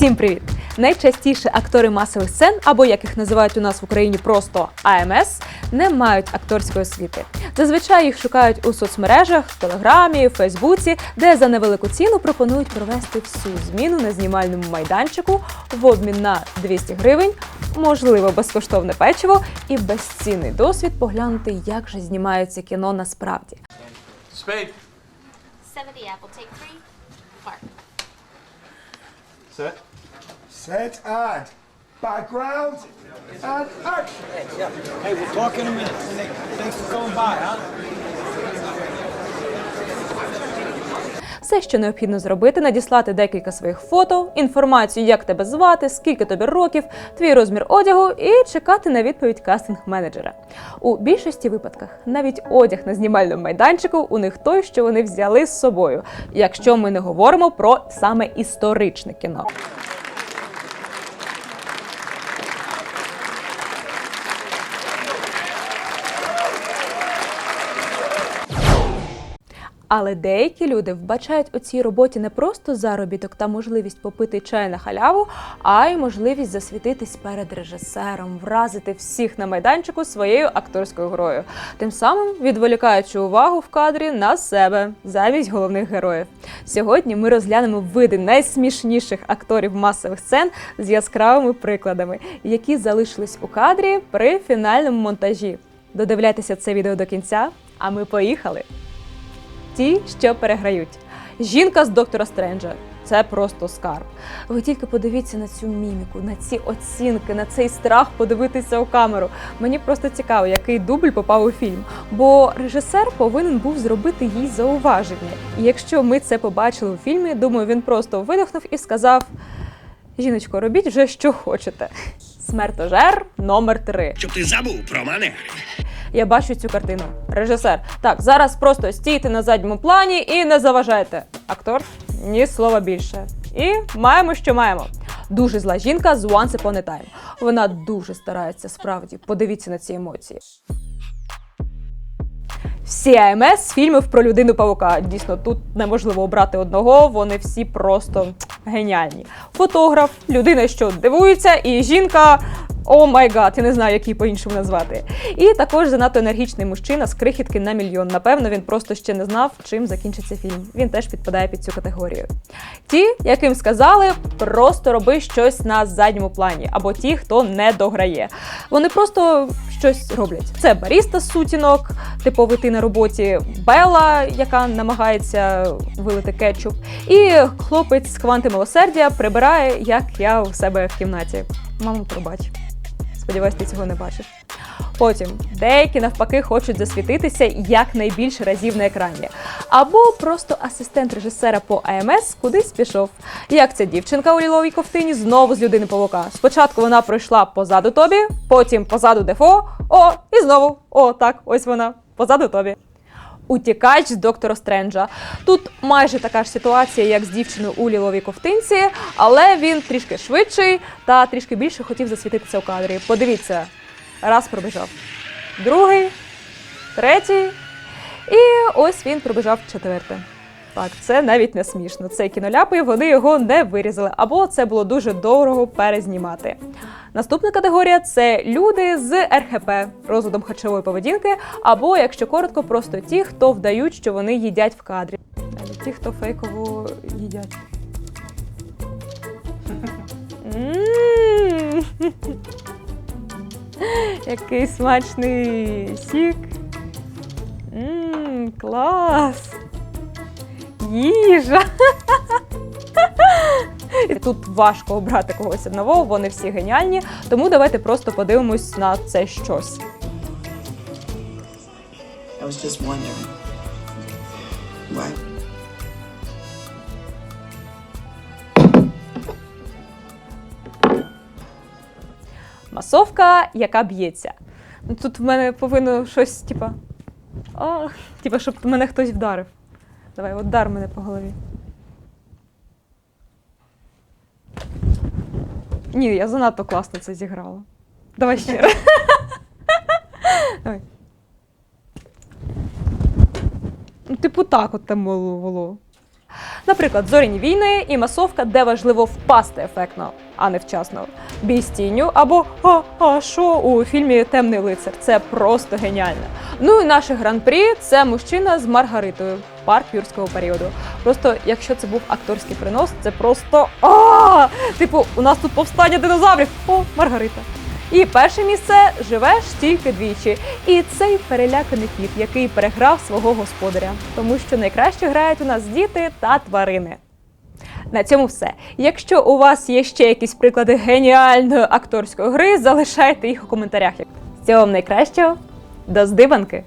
Всім привіт! Найчастіше актори масових сцен, або як їх називають у нас в Україні просто АМС, не мають акторської освіти. Зазвичай їх шукають у соцмережах, в Телеграмі, в Фейсбуці, де за невелику ціну пропонують провести всю зміну на знімальному майданчику в обмін на 200 гривень, можливо, безкоштовне печиво і безцінний досвід поглянути, як же знімається кіно насправді. Spade. Seven the apple. Take three. Mark. Set. Set and background and action. Hey, we'll talk in a minute. Thanks for coming by, huh? Все, що необхідно зробити, надіслати декілька своїх фото, інформацію, як тебе звати, скільки тобі років, твій розмір одягу, і чекати на відповідь кастинг-менеджера. У більшості випадках навіть одяг на знімальному майданчику у них той, що вони взяли з собою, якщо ми не говоримо про саме історичне кіно. Але деякі люди вбачають у цій роботі не просто заробіток та можливість попити чай на халяву, а й можливість засвітитись перед режисером, вразити всіх на майданчику своєю акторською грою, тим самим відволікаючи увагу в кадрі на себе замість головних героїв. Сьогодні ми розглянемо види найсмішніших акторів масових сцен з яскравими прикладами, які залишились у кадрі при фінальному монтажі. Додивляйтеся це відео до кінця, а ми поїхали! Ті, що переграють. Жінка з доктора Стренджа. Це просто скарб. Ви тільки подивіться на цю міміку, на ці оцінки, на цей страх подивитися у камеру. Мені просто цікаво, який дубль попав у фільм. Бо режисер повинен був зробити їй зауваження. І якщо ми це побачили у фільмі, думаю, він просто видихнув і сказав: Жіночко, робіть вже що хочете. Смертожер номер 3 щоб ти забув про манери. Я бачу цю картину. Режисер. Так, зараз просто стійте на задньому плані і не заважайте. Актор ні слова більше. І маємо, що маємо. Дуже зла жінка з Once Upon a Time. Вона дуже старається справді. Подивіться на ці емоції. Всі АМС фільмів про людину павука. Дійсно, тут неможливо обрати одного, вони всі просто геніальні. Фотограф, людина, що дивується, і жінка. О май гад, я не знаю, як її по-іншому назвати. І також занадто енергічний мужчина з крихітки на мільйон. Напевно, він просто ще не знав, чим закінчиться фільм. Він теж підпадає під цю категорію. Ті, яким сказали, просто роби щось на задньому плані, або ті, хто не дограє. Вони просто щось роблять. Це баріста з сутінок, типовий ти на роботі, Белла, яка намагається вилити кетчуп, і хлопець з кванти милосердя прибирає, як я у себе в кімнаті. Мамо, пробач. Сподіваюсь, ти цього не бачиш. Потім деякі навпаки хочуть засвітитися якнайбільше разів на екрані. Або просто асистент режисера по АМС кудись пішов. Як ця дівчинка у ліловій ковтині знову з людини павука. Спочатку вона пройшла позаду тобі, потім позаду дефо. О, і знову. О, так, ось вона, позаду тобі. Утікач з доктора Стренджа. Тут майже така ж ситуація, як з дівчиною у ліловій ковтинці, але він трішки швидший та трішки більше хотів засвітитися у кадрі. Подивіться, раз пробіжав, другий, третій, і ось він пробіжав четвертий. Так, це навіть не смішно. Це кіноляпи, вони його не вирізали, або це було дуже дорого перезнімати. Наступна категорія це люди з РХП, розладом харчової поведінки, або, якщо коротко, просто ті, хто вдають, що вони їдять в кадрі. Ті, хто фейково їдять. Який смачний сік. Клас. Їжа. І Тут важко обрати когось одного, вони всі геніальні. Тому давайте просто подивимось на це щось. I was just wondering. Why? Масовка, яка б'ється. Ну, Тут в мене повинно щось, типа. Типа, щоб мене хтось вдарив. Давай, от дар мене по голові. Ні, я занадто класно це зіграла. Давай ще раз. Давай. Ну, типу, так от там було. Наприклад, зоряні війни і масовка, де важливо впасти ефектно, а не вчасно. Бій з тінню або а, а що у фільмі Темний лицар. Це просто геніально. Ну і наше гран-прі це мужчина з Маргаритою. Парк юрського періоду. Просто якщо це був акторський принос, це просто а Типу, у нас тут повстання динозаврів. О, Маргарита. І перше місце живеш тільки двічі. І цей переляканий кіт, який переграв свого господаря, тому що найкраще грають у нас діти та тварини. На цьому все. Якщо у вас є ще якісь приклади геніальної акторської гри, залишайте їх у коментарях. Всього вам найкращого. До здиванки!